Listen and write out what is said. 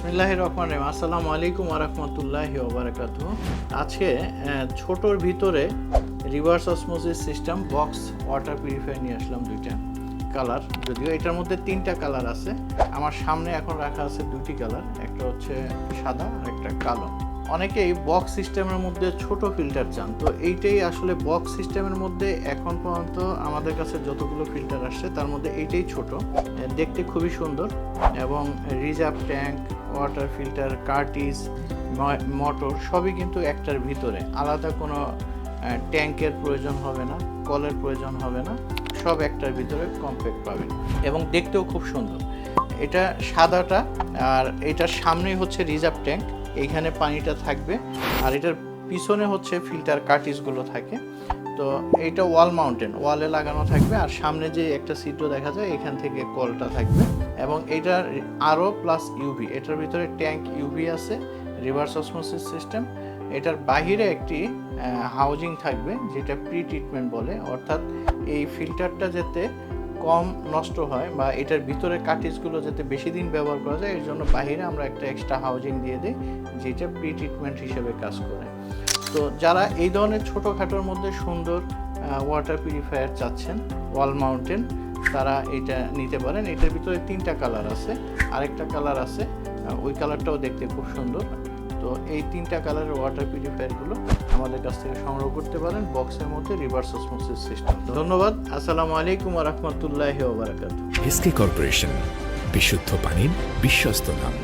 বিসমিল্লাহ রহমান রহিম। আসসালামু আলাইকুম আরহামতুল্লাহি ওবরাকাত আজকে ছোটোর ভিতরে reverse osmosis system, box, water purifier নিয়ে আসলাম দুইটা কালার। যদিও এটার মধ্যে তিনটা কালার আছে, আমার সামনে এখন রাখা আছে দুটি কালার। একটা হচ্ছে সাদা আর একটা কালো। অনেকেই বক্স সিস্টেমের মধ্যে ছোট ফিল্টার চান। তো এইটাই আসলে বক্স সিস্টেমের মধ্যে এখন পর্যন্ত আমাদের কাছে যতগুলো ফিল্টার আসছে, তার মধ্যে এইটাই ছোট। দেখতে খুবই সুন্দর এবং reserve tank water filter cartridge motor সবই কিন্তু একটার ভিতরে। আলাদা কোনো ট্যাঙ্কের প্রয়োজন হবে না, কলের প্রয়োজন হবে না, সব একটার ভিতরে কম্প্যাক্ট পাবেন এবং দেখতেও খুব সুন্দর। এটা সাদাটা, আর এটার সামনেই হচ্ছে রিজার্ভ ট্যাঙ্ক এইখানে পানিটা থাকবে। আর এটার পিছনে হচ্ছে ফিল্টার কার্টিসগুলো থাকে। তো এইটা ওয়াল মাউন্টেন, ওয়ালে লাগানো থাকবে আর সামনে যে একটা সিটও দেখা যায়, এখান থেকে কলটা থাকবে এবং এটার আরও প্লাস ইউভি এটার ভিতরে ট্যাঙ্ক ইউভি আছে রিভার্স অসমোসিস সিস্টেম এটার বাহিরে একটি হাউজিং থাকবে, যেটা প্রি ট্রিটমেন্ট বলে, অর্থাৎ এই ফিল্টারটা যেতে কম নষ্ট হয় বা এটার ভিতরে কাটিসগুলো যাতে বেশি দিন ব্যবহার করা যায়, এর জন্য বাহিরে আমরা একটা এক্সট্রা হাউজিং দিয়ে দিই, যেটা প্রি ট্রিটমেন্ট হিসেবে কাজ করে। তো যারা এই ধরনের ছোটোখাটোর মধ্যে সুন্দর ওয়াটার পিউরিফায়ার চাচ্ছেন ওয়াল মাউন্টেন তারা এটা নিতে পারেন। এটার ভিতরে তিনটা কালার আছে। আরেকটা কালার আছে ওই কালারটাও দেখতে খুব সুন্দর। তো এই তিনটা কালারের ওয়াটার পিউরিফায়ারগুলো আমাদের কাছ থেকে সংগ্রহ করতে পারেন। বক্সের মধ্যে রিভার্স অসমোসিস সিস্টেম ধন্যবাদ। আসসালামু আলাইকুম রহমতুল্লাহি ওবরাকাতু এসকে কর্পোরেশন বিশুদ্ধ পানির বিশ্বস্ত নাম।